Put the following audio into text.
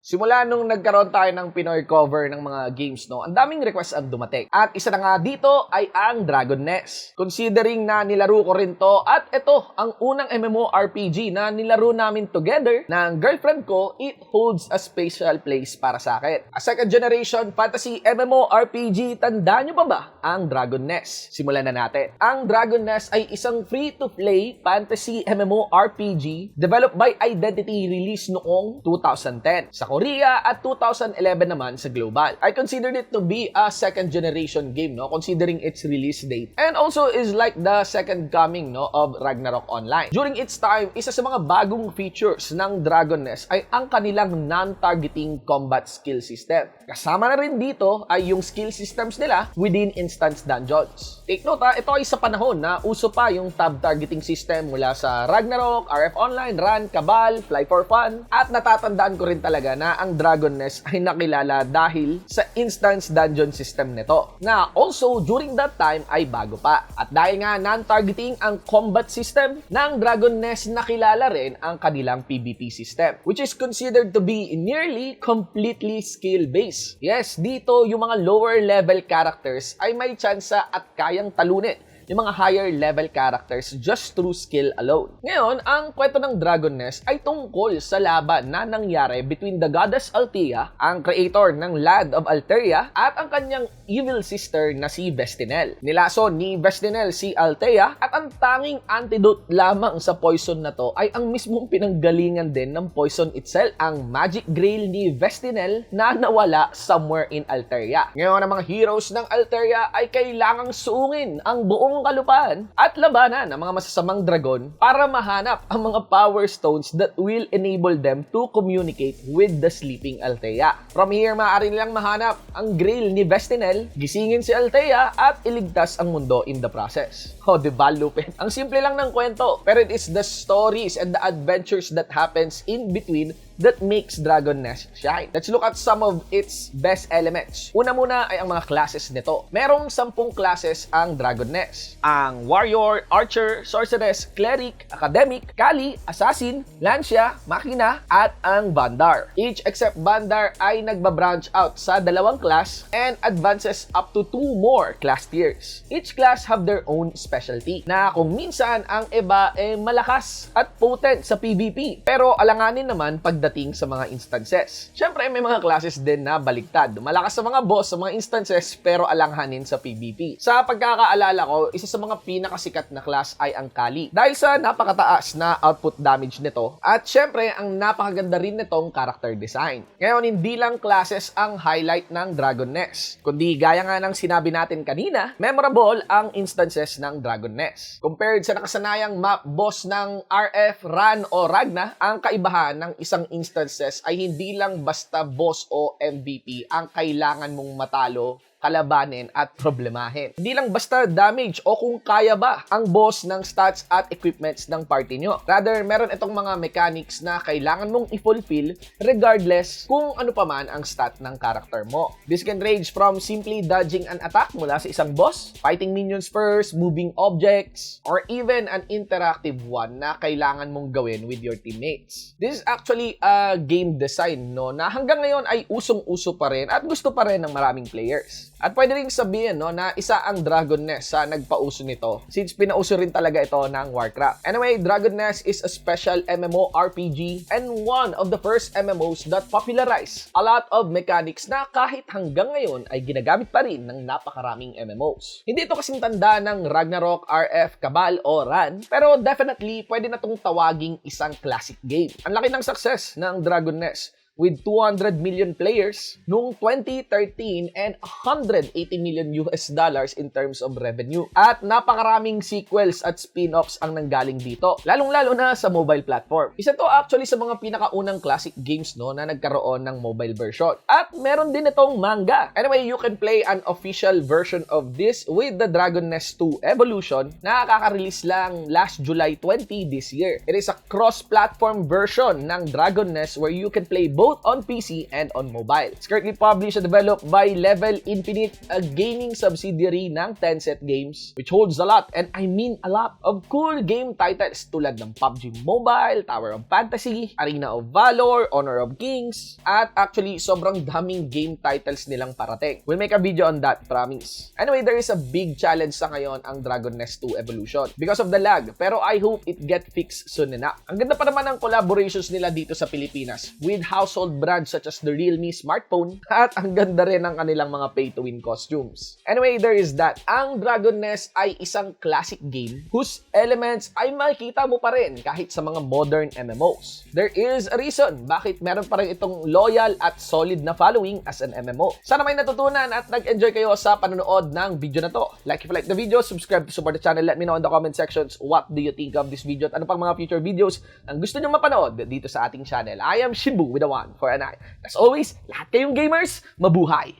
Simula nung nagkaroon tayo ng Pinoy cover ng mga games, no, ang daming requests ang dumating. At isa na nga dito ay ang Dragon Nest. Considering na nilaro ko rin to, at ito, ang unang MMORPG na nilaro namin together ng girlfriend ko, it holds a special place para sa akin. A second generation fantasy MMORPG, tanda nyo pa ba ang Dragon Nest? Simulan na natin. Ang Dragon Nest ay isang free-to-play fantasy MMORPG developed by Identity release noong 2010 sa Korea at 2011 naman sa global. I considered it to be a second generation game no considering its release date and also is like the second coming no of Ragnarok Online. During its time, isa sa mga bagong features ng Dragon Nest ay ang kanilang non-targeting combat skill system. Kasama na rin dito ay yung skill systems nila within instance dungeons. Take note ha, ito ay sa panahon na uso pa yung tab targeting system mula sa Ragnarok, RF Online, Run, Cabal, Fly for Fun at natatandaan ko rin talaga na ang Dragon Nest ay nakilala dahil sa instance dungeon system nito na also during that time ay bago pa. At dahil nga non-targeting ang combat system ng Dragon Nest nakilala rin ang kanilang PvP system which is considered to be nearly completely skill-based. Yes, dito yung mga lower level characters ay may tsansa at kayang talunin yung mga higher level characters just through skill alone. Ngayon, ang kwento ng Dragon Nest ay tungkol sa laban na nangyari between the goddess Althea, ang creator ng Land of Alteria, at ang kanyang evil sister na si Vestinel. Nilaso ni Vestinel si Althea at ang tanging antidote lamang sa poison na to ay ang mismong pinanggalingan din ng poison itself, ang magic grail ni Vestinel na nawala somewhere in Alteria. Ngayon, ang mga heroes ng Alteria ay kailangang suungin ang buong kalupaan at labanan ng mga masasamang dragon para mahanap ang mga power stones that will enable them to communicate with the sleeping Althea. From here, maaari nilang mahanap ang grail ni Vestinel, gisingin si Althea at iligtas ang mundo in the process. Oh, di ba, Lupin? Ang simple lang ng kwento, pero it is the stories and the adventures that happens in between that makes Dragon Nest shine. Let's look at some of its best elements. Una muna ay ang mga classes nito. Merong 10 classes ang Dragon Nest. Ang Warrior, Archer, Sorceress, Cleric, Academic, Kali, Assassin, Lancia, Makina, at ang Bandar. Each except Bandar ay nagbabranch out sa dalawang class and advances up to two more class tiers. Each class have their own specialty na kung minsan ang iba ay malakas at potent sa PvP pero alanganin naman pagdating sa mga instances. Siyempre, may mga classes din na baliktad. Malakas sa mga boss sa mga instances pero alanghanin sa PvP. Sa pagkakaalala ko, isa sa mga pinakasikat na class ay ang Kali. Dahil sa napakataas na output damage nito at siyempre, ang napakaganda rin nitong character design. Ngayon, hindi lang classes ang highlight ng Dragon Nest, kundi gaya nga ng sinabi natin kanina, memorable ang instances ng Dragon Nest. Compared sa nakasanayang map boss ng RF, Ran o Ragna, ang kaibahan ng isang instances ay hindi lang basta boss o MVP ang kailangan mong matalo kalabanin at problemahin. Hindi lang basta damage o kung kaya ba ang boss ng stats at equipments ng party nyo. Rather, meron itong mga mechanics na kailangan mong i-fulfill regardless kung ano pa man ang stat ng character mo. This can range from simply dodging an attack mula sa isang boss, fighting minions first, moving objects, or even an interactive one na kailangan mong gawin with your teammates. This is actually a game design no na hanggang ngayon ay usong-uso pa rin at gusto pa rin ng maraming players. At pwede rin sabihin no, na isa ang Dragon Nest sa nagpauso nito since pinauso rin talaga ito ng Warcraft. Anyway, Dragon Nest is a special MMORPG and one of the first MMOs that popularized a lot of mechanics na kahit hanggang ngayon ay ginagamit pa rin ng napakaraming MMOs. Hindi ito kasing tanda ng Ragnarok, RF, Cabal o Ran, pero definitely pwede na itong tawaging isang classic game. Ang laki ng success ng Dragon Nest with 200 million players noong 2013 and 180 million US dollars in terms of revenue. At napakaraming sequels at spin-offs ang nanggaling dito, lalong-lalo na sa mobile platform. Isa to actually sa mga pinakaunang classic games no na nagkaroon ng mobile version. At meron din itong manga. Anyway, you can play an official version of this with the Dragon Nest 2 Evolution na kaka-release lang last July 20 this year. It is a cross-platform version ng Dragon Nest where you can play both both on PC and on mobile. It's currently published and developed by Level Infinite, a gaming subsidiary ng Tencent Games, which holds a lot, and I mean a lot, of cool game titles tulad ng PUBG Mobile, Tower of Fantasy, Arena of Valor, Honor of Kings, at actually sobrang daming game titles nilang parating. We'll make a video on that, promise. Anyway, there is a big challenge sa ngayon ang Dragon Nest 2 Evolution because of the lag, pero I hope it get fixed soon enough. Ang ganda pa naman ng collaborations nila dito sa Pilipinas with household brands such as the Realme smartphone at ang ganda rin ng kanilang mga pay-to-win costumes. Anyway, there is that. Ang Dragon Nest ay isang classic game whose elements ay makikita mo pa rin kahit sa mga modern MMOs. There is a reason bakit meron pa rin itong loyal at solid na following as an MMO. Sana may natutunan at nag-enjoy kayo sa panonood ng video na to. Like if you like the video, subscribe to support the channel. Let me know in the comment sections what do you think of this video at ano pang mga future videos ang gusto nyo mapanood dito sa ating channel. I am Shinbu with a for an eye. As always, lahat kayong gamers, mabuhay!